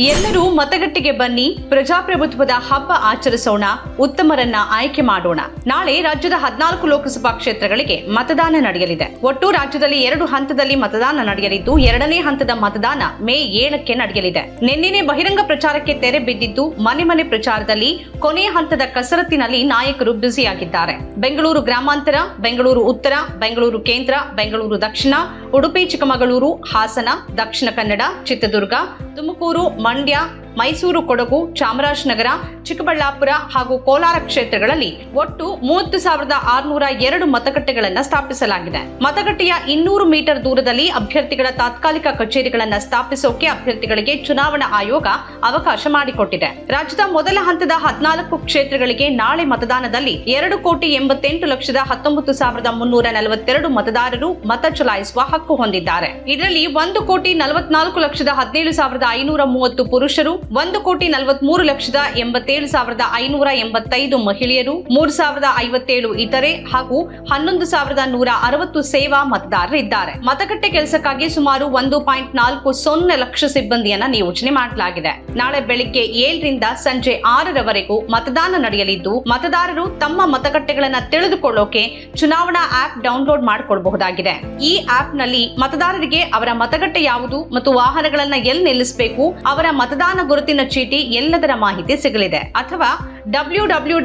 ಎಲ್ಲರೂ ಮತಗಟ್ಟೆಗೆ ಬನ್ನಿ, ಪ್ರಜಾಪ್ರಭುತ್ವದ ಹಬ್ಬ ಆಚರಿಸೋಣ, ಉತ್ತಮರನ್ನ ಆಯ್ಕೆ ಮಾಡೋಣ. ನಾಳೆ ರಾಜ್ಯದ ಹದಿನಾಲ್ಕು ಲೋಕಸಭಾ ಕ್ಷೇತ್ರಗಳಿಗೆ ಮತದಾನ ನಡೆಯಲಿದೆ. ಒಟ್ಟು ರಾಜ್ಯದಲ್ಲಿ ಎರಡು ಹಂತದಲ್ಲಿ ಮತದಾನ ನಡೆಯಲಿದ್ದು, ಎರಡನೇ ಹಂತದ ಮತದಾನ ಮೇ ಏಳಕ್ಕೆ ನಡೆಯಲಿದೆ. ನಿನ್ನೆ ಬಹಿರಂಗ ಪ್ರಚಾರಕ್ಕೆ ತೆರೆ ಬಿದ್ದಿದ್ದು, ಮನೆ ಮನೆ ಪ್ರಚಾರದಲ್ಲಿ ಕೊನೆಯ ಹಂತದ ಕಸರತ್ತಿನಲ್ಲಿ ನಾಯಕರು ಬ್ಯುಸಿಯಾಗಿದ್ದಾರೆ. ಬೆಂಗಳೂರು ಗ್ರಾಮಾಂತರ, ಬೆಂಗಳೂರು ಉತ್ತರ, ಬೆಂಗಳೂರು ಕೇಂದ್ರ, ಬೆಂಗಳೂರು ದಕ್ಷಿಣ, ಉಡುಪಿ, ಚಿಕ್ಕಮಗಳೂರು, ಹಾಸನ, ದಕ್ಷಿಣ ಕನ್ನಡ, ಚಿತ್ರದುರ್ಗ, ತುಮಕೂರು ಮಂಡ್ಯ ಮೈಸೂರು ಕೊಡಗು, ಚಾಮರಾಜನಗರ, ಚಿಕ್ಕಬಳ್ಳಾಪುರ ಹಾಗೂ ಕೋಲಾರ ಕ್ಷೇತ್ರಗಳಲ್ಲಿ ಒಟ್ಟು ಮೂವತ್ತು ಸಾವಿರದ ಆರುನೂರ ಎರಡು ಮತಗಟ್ಟೆಗಳನ್ನು ಸ್ಥಾಪಿಸಲಾಗಿದೆ. ಮತಗಟ್ಟೆಯ ಇನ್ನೂರು ಮೀಟರ್ ದೂರದಲ್ಲಿ ಅಭ್ಯರ್ಥಿಗಳ ತಾತ್ಕಾಲಿಕ ಕಚೇರಿಗಳನ್ನು ಸ್ಥಾಪಿಸೋಕೆ ಅಭ್ಯರ್ಥಿಗಳಿಗೆ ಚುನಾವಣಾ ಆಯೋಗ ಅವಕಾಶ ಮಾಡಿಕೊಟ್ಟಿದೆ. ರಾಜ್ಯದ ಮೊದಲ ಹಂತದ ಹದಿನಾಲ್ಕು ಕ್ಷೇತ್ರಗಳಿಗೆ ನಾಳೆ ಮತದಾನದಲ್ಲಿ ಎರಡು ಕೋಟಿ ಎಂಬತ್ತೆಂಟು ಲಕ್ಷದ ಹತ್ತೊಂಬತ್ತು ಸಾವಿರದ ಮುನ್ನೂರ ನಲವತ್ತೆರಡು ಮತದಾರರು ಮತ ಚಲಾಯಿಸುವ ಹಕ್ಕು ಹೊಂದಿದ್ದಾರೆ. ಇದರಲ್ಲಿ ಒಂದು ಕೋಟಿ ನಲವತ್ನಾಲ್ಕು ಲಕ್ಷದ ಹದಿನೇಳು ಸಾವಿರದ ಐನೂರ ಮೂವತ್ತು ಪುರುಷರು ಒಂದು ಕೋಟಿ ನಲವತ್ಮೂರು ಲಕ್ಷದ ಎಂಬತ್ತೇಳು ಸಾವಿರದ ಐನೂರ ಎಂಬತ್ತೈದು ಮಹಿಳೆಯರು, ಮೂರು ಸಾವಿರದ ಐವತ್ತೇಳು ಇತರೆ ಹಾಗೂ ಹನ್ನೊಂದು ಸಾವಿರದ ನೂರ ಅರವತ್ತು ಸೇವಾ ಮತದಾರರಿದ್ದಾರೆ ಮತಗಟ್ಟೆ ಕೆಲಸಕ್ಕಾಗಿ ಸುಮಾರು ಒಂದು ಪಾಯಿಂಟ್ ನಾಲ್ಕು ಸೊನ್ನೆ ಲಕ್ಷ ಸಿಬ್ಬಂದಿಯನ್ನ ನಿಯೋಜನೆ ಮಾಡಲಾಗಿದೆ. ನಾಳೆ ಬೆಳಿಗ್ಗೆ ಏಳರಿಂದ ಸಂಜೆ ಆರರವರೆಗೂ ಮತದಾನ ನಡೆಯಲಿದ್ದು, ಮತದಾರರು ತಮ್ಮ ಮತಗಟ್ಟೆಗಳನ್ನ ತಿಳಿದುಕೊಳ್ಳೋಕೆ ಚುನಾವಣಾ ಆಪ್ ಡೌನ್ಲೋಡ್ ಮಾಡಿಕೊಳ್ಳಬಹುದಾಗಿದೆ ಈ ಆಪ್ನಲ್ಲಿ ಮತದಾರರಿಗೆ ಅವರ ಮತಗಟ್ಟೆ ಯಾವುದು ಮತ್ತು ವಾಹನಗಳನ್ನ ಎಲ್ಲಿ ನಿಲ್ಲಿಸಬೇಕು, ಅವರ ಮತದಾನ ಗುರುತಿನ ಚೀಟಿ ಎಲ್ಲದರ ಮಾಹಿತಿ ಸಿಗಲಿದೆ. ಅಥವಾ W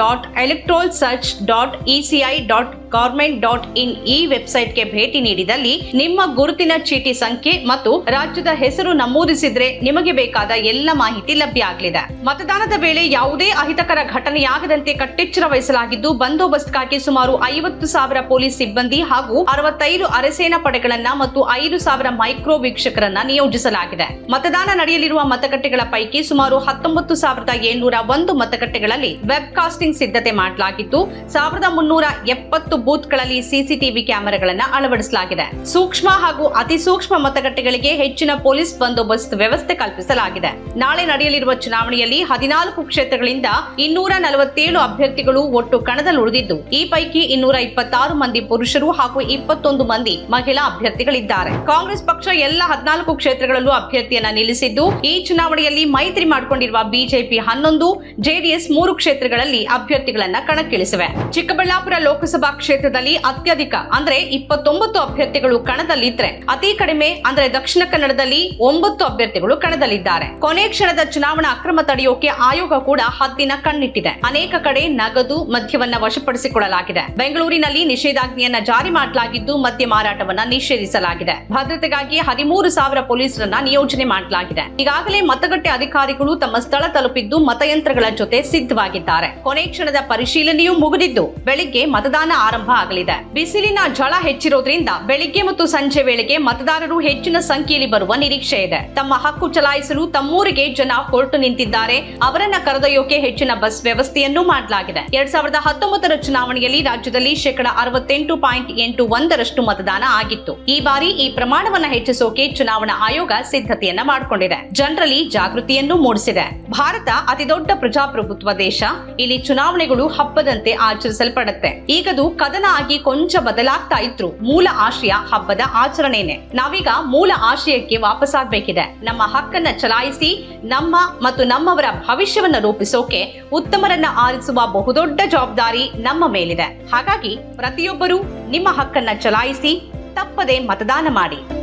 dot electoral search dot ECI dot government dot in ಈ ವೆಬ್ಸೈಟ್ಗೆ ಭೇಟಿ ನೀಡಿದಲ್ಲಿ ನಿಮ್ಮ ಗುರುತಿನ ಚೀಟಿ ಸಂಖ್ಯೆ ಮತ್ತು ರಾಜ್ಯದ ಹೆಸರು ನಮೂದಿಸಿದ್ರೆ ನಿಮಗೆ ಬೇಕಾದ ಎಲ್ಲ ಮಾಹಿತಿ ಲಭ್ಯ ಆಗಲಿದೆ. ಮತದಾನದ ವೇಳೆ ಯಾವುದೇ ಅಹಿತಕರ ಘಟನೆಯಾಗದಂತೆ ಕಟ್ಟೆಚ್ಚರ ವಹಿಸಲಾಗಿದ್ದು ಬಂದೋಬಸ್ತ್ಗಾಗಿ ಸುಮಾರು ಐವತ್ತು ಸಾವಿರ ಪೊಲೀಸ್ ಸಿಬ್ಬಂದಿ ಹಾಗೂ ಅರವತ್ತೈದು ಅರೆಸೇನಾ ಪಡೆಗಳನ್ನ ಮತ್ತು ಐದು ಸಾವಿರ ಮೈಕ್ರೋ ವೀಕ್ಷಕರನ್ನ ನಿಯೋಜಿಸಲಾಗಿದೆ. ಮತದಾನ ನಡೆಯಲಿರುವ ಮತಗಟ್ಟೆಗಳ ಪೈಕಿ ಸುಮಾರು ಹತ್ತೊಂಬತ್ತು ಸಾವಿರದ ಏಳ್ನೂರ ಒಂದು ಮತಗಟ್ಟೆಗಳಲ್ಲಿ ವೆಬ್ ಕಾಸ್ಟಿಂಗ್ ಸಿದ್ಧತೆ ಮಾಡಲಾಗಿದ್ದು, ಸಾವಿರದ ಮುನ್ನೂರ ಎಪ್ಪತ್ತು ಬೂತ್ಗಳಲ್ಲಿ ಸಿಸಿಟಿವಿ ಕ್ಯಾಮೆರಾಗಳನ್ನು ಅಳವಡಿಸಲಾಗಿದೆ. ಸೂಕ್ಷ್ಮ ಹಾಗೂ ಅತಿ ಸೂಕ್ಷ್ಮ ಮತಗಟ್ಟೆಗಳಿಗೆ ಹೆಚ್ಚಿನ ಪೊಲೀಸ್ ಬಂದೋಬಸ್ತ್ ವ್ಯವಸ್ಥೆ ಕಲ್ಪಿಸಲಾಗಿದೆ. ನಾಳೆ ನಡೆಯಲಿರುವ ಚುನಾವಣೆಯಲ್ಲಿ ಹದಿನಾಲ್ಕು ಕ್ಷೇತ್ರಗಳಿಂದ ಇನ್ನೂರ ನಲವತ್ತೇಳು ಅಭ್ಯರ್ಥಿಗಳು ಒಟ್ಟು ಕಣದಲ್ಲಿ ಉಳಿದಿದ್ದು, ಈ ಪೈಕಿ ಇನ್ನೂರ ಇಪ್ಪತ್ತಾರು ಮಂದಿ ಪುರುಷರು ಹಾಗೂ ಇಪ್ಪತ್ತೊಂದು ಮಂದಿ ಮಹಿಳಾ ಅಭ್ಯರ್ಥಿಗಳಿದ್ದಾರೆ. ಕಾಂಗ್ರೆಸ್ ಪಕ್ಷ ಎಲ್ಲ ಹದಿನಾಲ್ಕು ಕ್ಷೇತ್ರಗಳಲ್ಲೂ ಅಭ್ಯರ್ಥಿಯನ್ನ ನಿಲ್ಲಿಸಿದ್ದು, ಈ ಚುನಾವಣೆಯಲ್ಲಿ ಮೈತ್ರಿ ಮಾಡಿಕೊಂಡಿರುವ ಬಿಜೆಪಿ ಹನ್ನೊಂದು ಜೆಡಿಎಸ್ ಮೂರು ಕ್ಷೇತ್ರಗಳಲ್ಲಿ ಅಭ್ಯರ್ಥಿಗಳನ್ನ ಕಣಕ್ಕಿಳಿಸಿವೆ. ಚಿಕ್ಕಬಳ್ಳಾಪುರ ಲೋಕಸಭಾ ಕ್ಷೇತ್ರದಲ್ಲಿ ಅತ್ಯಧಿಕ, ಅಂದ್ರೆ ಇಪ್ಪತ್ತೊಂಬತ್ತು ಅಭ್ಯರ್ಥಿಗಳು ಕಣದಲ್ಲಿದ್ರೆ, ಅತಿ ಕಡಿಮೆ, ಅಂದ್ರೆ ದಕ್ಷಿಣ ಕನ್ನಡದಲ್ಲಿ ಒಂಬತ್ತು ಅಭ್ಯರ್ಥಿಗಳು ಕಣದಲ್ಲಿದ್ದಾರೆ. ಕೊನೆ ಕ್ಷಣದ ಚುನಾವಣಾ ಅಕ್ರಮ ತಡೆಯೋಕೆ ಆಯೋಗ ಕೂಡ ಹದ್ದಿನ ಕಣ್ಣಿಟ್ಟಿದೆ. ಅನೇಕ ಕಡೆ ನಗದು, ಮದ್ಯವನ್ನ ವಶಪಡಿಸಿಕೊಳ್ಳಲಾಗಿದೆ. ಬೆಂಗಳೂರಿನಲ್ಲಿ ನಿಷೇಧಾಜ್ಞೆಯನ್ನ ಜಾರಿ ಮಾಡಲಾಗಿದ್ದು, ಮದ್ಯ ಮಾರಾಟವನ್ನ ನಿಷೇಧಿಸಲಾಗಿದೆ. ಭದ್ರತೆಗಾಗಿ ಹದಿಮೂರು ಸಾವಿರ ಪೊಲೀಸರನ್ನ ನಿಯೋಜನೆ ಮಾಡಲಾಗಿದೆ. ಈಗಾಗಲೇ ಮತಗಟ್ಟೆ ಅಧಿಕಾರಿಗಳು ತಮ್ಮ ಸ್ಥಳ ತಲುಪಿದ್ದು ಮತಯಂತ್ರಗಳ ಜೊತೆ ಸಿದ್ಧವಾಗಿದ್ದಾರೆ. ಕೊನೆ ಕ್ಷಣದ ಪರಿಶೀಲನೆಯೂ ಮುಗಿದಿದ್ದು, ಬೆಳಿಗ್ಗೆ ಮತದಾನ ಆರಂಭ ಆಗಲಿದೆ. ಬಿಸಿಲಿನ ಝಳ ಹೆಚ್ಚಿರೋದ್ರಿಂದ ಬೆಳಿಗ್ಗೆ ಮತ್ತು ಸಂಜೆ ವೇಳೆಗೆ ಮತದಾರರು ಹೆಚ್ಚಿನ ಸಂಖ್ಯೆಯಲ್ಲಿ ಬರುವ ನಿರೀಕ್ಷೆ ಇದೆ. ತಮ್ಮ ಹಕ್ಕು ಚಲಾಯಿಸಲು ತಮ್ಮೂರಿಗೆ ಜನ ಹೊರಟು ನಿಂತಿದ್ದಾರೆ. ಅವರನ್ನ ಕರೆದೊಯ್ಯೋಕೆ ಹೆಚ್ಚಿನ ಬಸ್ ವ್ಯವಸ್ಥೆಯನ್ನು ಮಾಡಲಾಗಿದೆ. ಎರಡ್ ಸಾವಿರದ ಹತ್ತೊಂಬತ್ತರ ಚುನಾವಣೆಯಲ್ಲಿ ರಾಜ್ಯದಲ್ಲಿ ಶೇಕಡ ಅರವತ್ತೆಂಟು ಪಾಯಿಂಟ್ ಎಂಟು ಒಂದರಷ್ಟು ಮತದಾನ ಆಗಿತ್ತು. ಈ ಬಾರಿ ಈ ಪ್ರಮಾಣವನ್ನ ಹೆಚ್ಚಿಸೋಕೆ ಚುನಾವಣಾ ಆಯೋಗ ಸಿದ್ಧತೆಯನ್ನ ಮಾಡಿಕೊಂಡಿದೆ. ಜನರಲ್ಲಿ ಜಾಗೃತಿಯನ್ನು ಮೂಡಿಸಿದೆ. ಭಾರತ ಅತಿದೊಡ್ಡ ಪ್ರಜಾಪ್ರಭುತ್ವ ದೇಶ. ಇಲ್ಲಿ ಚುನಾವಣೆಗಳು ಹಬ್ಬದಂತೆ ಆಚರಿಸಲ್ಪಡುತ್ತೆ. ಈಗದು ಕದನ ಆಗಿ ಕೊಂಚ ಬದಲಾಗ್ತಾ ಇದ್ರು. ಮೂಲ ಆಶಯ ಹಬ್ಬದ ಆಚರಣೆನೆ. ನಾವೀಗ ಮೂಲ ಆಶಯಕ್ಕೆ ವಾಪಸ್ಸಾಗಬೇಕಿದೆ ನಮ್ಮ ಹಕ್ಕನ್ನ ಚಲಾಯಿಸಿ, ನಮ್ಮ ಮತ್ತು ನಮ್ಮವರ ಭವಿಷ್ಯವನ್ನ ರೂಪಿಸೋಕೆ ಉತ್ತಮರನ್ನ ಆರಿಸುವ ಬಹುದೊಡ್ಡ ಜವಾಬ್ದಾರಿ ನಮ್ಮ ಮೇಲಿದೆ. ಹಾಗಾಗಿ ಪ್ರತಿಯೊಬ್ಬರೂ ನಿಮ್ಮ ಹಕ್ಕನ್ನ ಚಲಾಯಿಸಿ, ತಪ್ಪದೆ ಮತದಾನ ಮಾಡಿ.